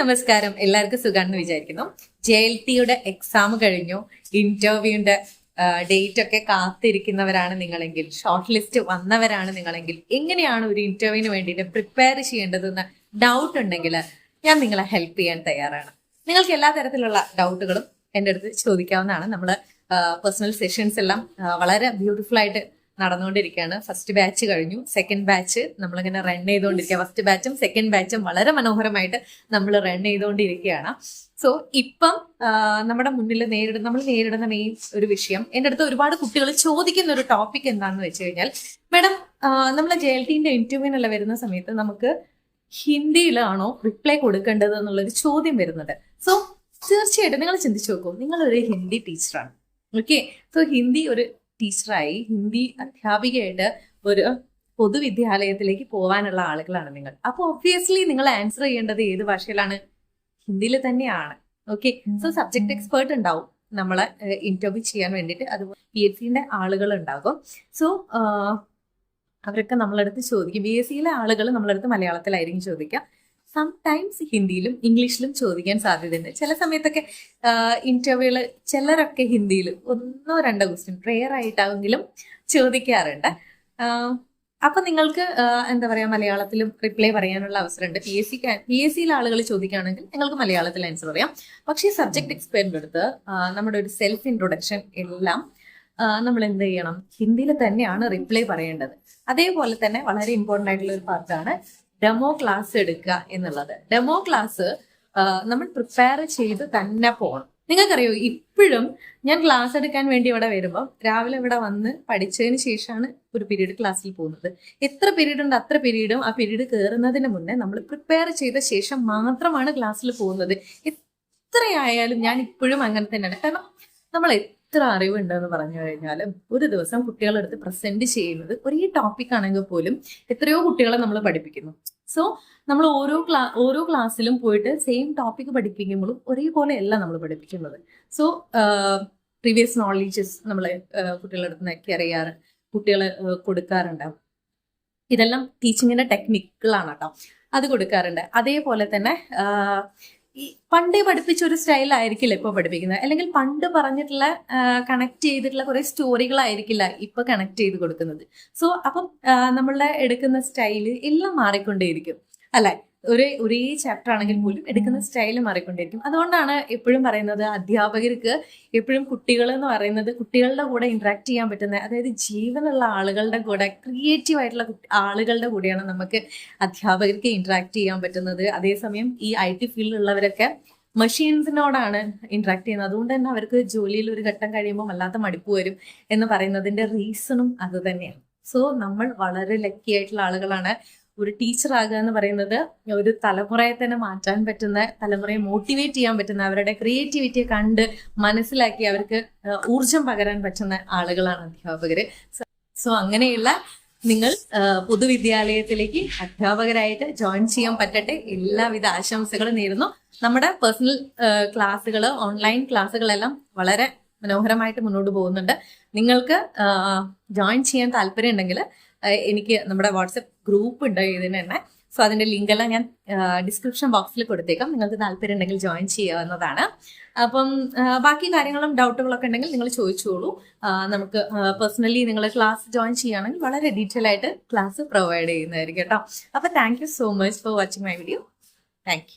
നമസ്കാരം. എല്ലാവർക്കും സുഖാണെന്ന് വിചാരിക്കുന്നു. ജെ എൽ ടിയുടെ എക്സാം കഴിഞ്ഞു. ഇന്റർവ്യൂന്റെ ഡേറ്റ് ഒക്കെ കാത്തിരിക്കുന്നവരാണ് നിങ്ങളെങ്കിൽ ഷോർട്ട് ലിസ്റ്റ് വന്നവരാണ് നിങ്ങളെങ്കിൽ എങ്ങനെയാണ് ഒരു ഇന്റർവ്യൂവിന് വേണ്ടിയിട്ട് പ്രിപ്പയർ ചെയ്യേണ്ടതെന്ന് ഡൗട്ട് ഉണ്ടെങ്കിൽ ഞാൻ നിങ്ങളെ ഹെൽപ്പ് ചെയ്യാൻ തയ്യാറാണ്. നിങ്ങൾക്ക് എല്ലാ തരത്തിലുള്ള ഡൗട്ടുകളും എന്റെ അടുത്ത് ചോദിക്കാവുന്നതാണ്. നമ്മൾ പേഴ്സണൽ സെഷൻസ് എല്ലാം വളരെ ബ്യൂട്ടിഫുൾ ആയിട്ട് നടന്നുകൊണ്ടിരിക്കുകയാണ്. ഫസ്റ്റ് ബാച്ച് കഴിഞ്ഞു. സെക്കൻഡ് ബാച്ച് നമ്മളിങ്ങനെ റൺ ചെയ്തുകൊണ്ടിരിക്കുക. ഫസ്റ്റ് ബാച്ചും സെക്കൻഡ് ബാച്ചും വളരെ മനോഹരമായിട്ട് നമ്മൾ റൺ ചെയ്തുകൊണ്ടിരിക്കുകയാണ്. സോ ഇപ്പം നമ്മുടെ മുന്നിൽ നേരിടുന്ന നമ്മൾ നേരിടുന്ന മെയിൻ ഒരു വിഷയം എന്റെ അടുത്ത് ഒരുപാട് കുട്ടികൾ ചോദിക്കുന്ന ഒരു ടോപ്പിക് എന്താണെന്ന് വെച്ച് കഴിഞ്ഞാൽ മാഡം നമ്മൾ ജെ എൽ ടിന്റെ ഇന്റർവ്യൂവിനല്ല വരുന്ന സമയത്ത് നമുക്ക് ഹിന്ദിയിലാണോ റിപ്ലൈ കൊടുക്കേണ്ടത് എന്നുള്ളൊരു ചോദ്യം വരുന്നത്? സോ തീർച്ചയായിട്ടും നിങ്ങൾ ചിന്തിച്ചു നോക്കൂ. നിങ്ങളൊരു ഹിന്ദി ടീച്ചറാണ് ഓക്കെ സോ ഹിന്ദി ഒരു ടീച്ചറായി ഹിന്ദി അധ്യാപികയായിട്ട് ഒരു പൊതുവിദ്യാലയത്തിലേക്ക് പോകാനുള്ള ആളുകളാണ് നിങ്ങൾ. അപ്പോൾ ഒബ്വിയസ്ലി നിങ്ങൾ ആൻസർ ചെയ്യേണ്ടത് ഏത് ഭാഷയിലാണ്? ഹിന്ദിയിൽ തന്നെയാണ്. ഓക്കെ സോ സബ്ജക്ട് എക്സ്പേർട്ട് ഉണ്ടാവും. നമ്മളെ ഇന്റർവ്യൂ ചെയ്യാൻ വേണ്ടിയിട്ട്. അതുപോലെ പി എസ് സിന്റെ ആളുകൾ ഉണ്ടാകും. സോ അവരൊക്കെ നമ്മളടുത്ത് ചോദിക്കും. ബി എസ് സിയിലെ ആളുകൾ നമ്മളടുത്ത് മലയാളത്തിലായിരിക്കും ചോദിക്കുക. സംടൈംസ് ഹിന്ദിയിലും ഇംഗ്ലീഷിലും ചോദിക്കാൻ സാധ്യതയുണ്ട്. ചില സമയത്തൊക്കെ ഇന്റർവ്യൂൽ ചിലരൊക്കെ ഹിന്ദിയിൽ ഒന്നോ രണ്ടോ ക്വസ്റ്റ്യൻ റെയർ ആയിട്ടാണെങ്കിലും ചോദിക്കാറുണ്ട്. അപ്പൊ നിങ്ങൾക്ക് എന്താ പറയാ മലയാളത്തിലും റിപ്ലൈ പറയാനുള്ള അവസരമുണ്ട്. P S C P S സിയിലെ ആളുകൾ ചോദിക്കുകയാണെങ്കിൽ നിങ്ങൾക്ക് മലയാളത്തിൽ ആൻസർ പറയാം. പക്ഷേ സബ്ജക്ട് എക്സ്പ്ലെയിൻ അടുത്ത് നമ്മുടെ ഒരു സെൽഫ് ഇൻട്രൊഡക്ഷൻ എല്ലാം നമ്മൾ എന്ത് ചെയ്യണം? ഹിന്ദിയിൽ തന്നെയാണ് റിപ്ലൈ പറയേണ്ടത്. അതേപോലെ തന്നെ വളരെ ഇമ്പോർട്ടന്റ് ആയിട്ടുള്ള ഒരു പാർട്ടാണ് ഡെമോ ക്ലാസ് എടുക്കുക എന്നുള്ളത്. ഡെമോ ക്ലാസ് നമ്മൾ പ്രിപ്പയർ ചെയ്ത് തന്നെ പോകണം. നിങ്ങൾക്കറിയോ ഇപ്പോഴും ഞാൻ ക്ലാസ് എടുക്കാൻ വേണ്ടി ഇവിടെ വരുമ്പോൾ രാവിലെ ഇവിടെ വന്ന് പഠിച്ചതിന് ശേഷമാണ് ഒരു പീരീഡ് ക്ലാസ്സിൽ പോകുന്നത്. എത്ര പീരീഡ് ഉണ്ട് അത്ര പീരീഡും ആ പീരീഡ് കയറുന്നതിന് മുന്നേ നമ്മൾ പ്രിപ്പയർ ചെയ്ത ശേഷം മാത്രമാണ് ക്ലാസ്സിൽ പോകുന്നത്. എത്രയായാലും ഞാൻ ഇപ്പോഴും അങ്ങനെ തന്നെയാണ്. കാരണം നമ്മൾ എത്ര അറിവുണ്ടെന്ന് പറഞ്ഞു കഴിഞ്ഞാലും ഒരു ദിവസം കുട്ടികളെടുത്ത് പ്രസന്റ് ചെയ്യുന്നത് ഒരേ ടോപ്പിക് ആണെങ്കിൽ പോലും എത്രയോ കുട്ടികളെ നമ്മൾ പഠിപ്പിക്കുന്നു. സോ നമ്മൾ ഓരോ ക്ലാ ഓരോ ക്ലാസ്സിലും പോയിട്ട് സെയിം ടോപ്പിക് പഠിപ്പിക്കുമ്പോഴും ഒരേപോലെ അല്ല നമ്മൾ പഠിപ്പിക്കുന്നത്. സോ പ്രീവിയസ് നോളേജസ് നമ്മൾ കുട്ടികളുടെ അടുത്ത് നിന്നൊക്കെ അറിയാറ് കുട്ടികളെ കൊടുക്കാറുണ്ട്. ഇതെല്ലാം ടീച്ചിങ്ങിന്റെ ടെക്നിക്കുകളാണ് കേട്ടോ അത് കൊടുക്കാറുണ്ട്. അതേപോലെ തന്നെ ഈ പണ്ടേ പഠിപ്പിച്ച ഒരു സ്റ്റൈലായിരിക്കില്ല ഇപ്പൊ പഠിപ്പിക്കുന്നത്. അല്ലെങ്കിൽ പണ്ട് പറഞ്ഞിട്ടുള്ള കണക്ട് ചെയ്തിട്ടുള്ള കുറെ സ്റ്റോറികളായിരിക്കില്ല ഇപ്പൊ കണക്ട് ചെയ്ത് കൊടുക്കുന്നത്. സോ അപ്പം നമ്മളുടെ എടുക്കുന്ന സ്റ്റൈൽ എല്ലാം മാറിക്കൊണ്ടേയിരിക്കും. അല്ലെ? ഒരേ ഒരേ ചാപ്റ്റർ ആണെങ്കിൽ പോലും എടുക്കുന്ന സ്റ്റൈൽ മാറിക്കൊണ്ടിരിക്കും. അതുകൊണ്ടാണ് എപ്പോഴും പറയുന്നത് അധ്യാപകർക്ക് എപ്പോഴും കുട്ടികൾ എന്ന് പറയുന്നത് കുട്ടികളുടെ കൂടെ ഇന്ററാക്ട് ചെയ്യാൻ പറ്റുന്ന അതായത് ജീവനുള്ള ആളുകളുടെ കൂടെ ക്രിയേറ്റീവ് ആയിട്ടുള്ള ആളുകളുടെ കൂടെയാണ് നമുക്ക് അധ്യാപകർക്ക് ഇന്ററാക്ട് ചെയ്യാൻ പറ്റുന്നത്. അതേസമയം ഈ ഐ ടി ഫീൽഡിലുള്ളവരൊക്കെ മെഷീൻസിനോടാണ് ഇന്ററാക്ട് ചെയ്യുന്നത്. അതുകൊണ്ട് തന്നെ അവർക്ക് ജോലിയിൽ ഒരു ഘട്ടം കഴിയുമ്പോൾ വല്ലാത്ത മടുപ്പ് വരും എന്ന് പറയുന്നതിന്റെ റീസണും അത് തന്നെയാണ്. സോ നമ്മൾ വളരെ ലക്കി ആയിട്ടുള്ള ആളുകളാണ്. ഒരു ടീച്ചർ ആകുക എന്ന് പറയുന്നത് ഒരു തലമുറയെ തന്നെ മാറ്റാൻ പറ്റുന്ന തലമുറയെ മോട്ടിവേറ്റ് ചെയ്യാൻ പറ്റുന്ന അവരുടെ ക്രിയേറ്റിവിറ്റിയെ കണ്ട് മനസ്സിലാക്കി അവർക്ക് ഊർജം പകരാൻ പറ്റുന്ന ആളുകളാണ് അധ്യാപകർ സോ അങ്ങനെയുള്ള നിങ്ങൾ പൊതുവിദ്യാലയത്തിലേക്ക് അധ്യാപകരായിട്ട് ജോയിൻ ചെയ്യാൻ പറ്റട്ടെ. എല്ലാവിധ ആശംസകളും നേരുന്നു. നമ്മുടെ പേഴ്സണൽ ക്ലാസ്സുകൾ ഓൺലൈൻ ക്ലാസ്സുകളെല്ലാം വളരെ മനോഹരമായിട്ട് മുന്നോട്ട് പോകുന്നുണ്ട്. നിങ്ങൾക്ക് ജോയിൻ ചെയ്യാൻ താല്പര്യം ഉണ്ടെങ്കിൽ എനിക്ക് നമ്മുടെ വാട്സപ്പ് ഗ്രൂപ്പ് ഉണ്ട് ഇതിന് തന്നെ. സോ അതിന്റെ ലിങ്കെല്ലാം ഞാൻ ഡിസ്ക്രിപ്ഷൻ ബോക്സിൽ കൊടുത്തേക്കാം. നിങ്ങൾക്ക് താല്പര്യം ഉണ്ടെങ്കിൽ ജോയിൻ ചെയ്യാവുന്നതാണ്. അപ്പം ബാക്കി കാര്യങ്ങളും ഡൗട്ടുകളൊക്കെ ഉണ്ടെങ്കിൽ നിങ്ങൾ ചോദിച്ചോളൂ. നമുക്ക് പേഴ്സണലി നിങ്ങൾ ക്ലാസ് ജോയിൻ ചെയ്യുകയാണെങ്കിൽ വളരെ ഡീറ്റെയിൽ ആയിട്ട് ക്ലാസ് പ്രൊവൈഡ് ചെയ്യുന്നതായിരിക്കും കേട്ടോ. അപ്പൊ thank so much for watching my video thank